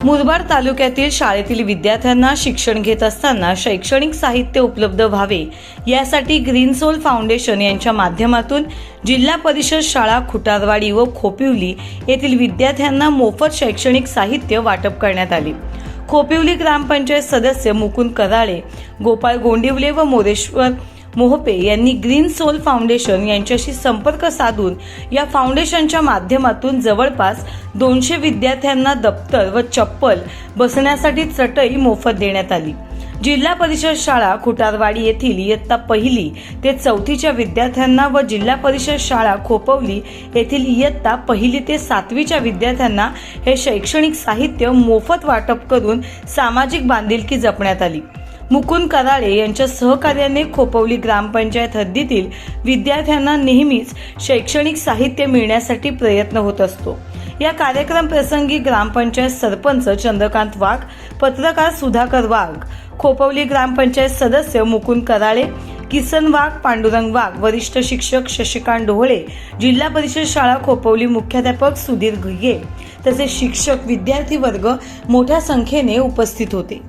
मुरबाड तालुक्यातील शाळेतील विद्यार्थ्यांना शिक्षण घेत असताना शैक्षणिक साहित्य उपलब्ध व्हावे यासाठी ग्रीन सोल फाउंडेशन यांच्या माध्यमातून जिल्हा परिषद शाळा खुटारवाडी व खोपिवली येथील विद्यार्थ्यांना मोफत शैक्षणिक साहित्य वाटप करण्यात आले. खोपिवली ग्रामपंचायत सदस्य मुकुंद कराळे गोपाळ गोंडिवले व मोरेश्वर मोहपे यांनी ग्रीन सोल फाउंडेशन यांच्याशी संपर्क साधून या फाउंडेशनच्या माध्यमातून जवळपास दोनशे विद्यार्थ्यांना दप्तर व चप्पल बसण्यासाठी चटई मोफत देण्यात आली. जिल्हा परिषद शाळा खुटारवाडी येथील इयत्ता पहिली ते चौथीच्या विद्यार्थ्यांना व जिल्हा परिषद शाळा खोपवली येथील इयत्ता पहिली ते सातवीच्या विद्यार्थ्यांना हे शैक्षणिक साहित्य मोफत वाटप करून सामाजिक बांधिलकी जपण्यात आली. मुकुंद कराळे यांच्या सहकार्याने खोपवली ग्रामपंचायत हद्दीतील विद्यार्थ्यांना नेहमीच शैक्षणिक साहित्य मिळण्यासाठी प्रयत्न होत असतो. या कार्यक्रम प्रसंगी ग्रामपंचायत सरपंच चंद्रकांत वाघ पत्रकार सुधाकर वाघ खोपवली ग्रामपंचायत सदस्य मुकुंद कराळे किसन वाघ पांडुरंग वाघ वरिष्ठ शिक्षक शशिकांत डोहळे जिल्हा परिषद शाळा खोपवली मुख्याध्यापक सुधीर घुगे तसेच शिक्षक विद्यार्थी वर्ग मोठ्या संख्येने उपस्थित होते.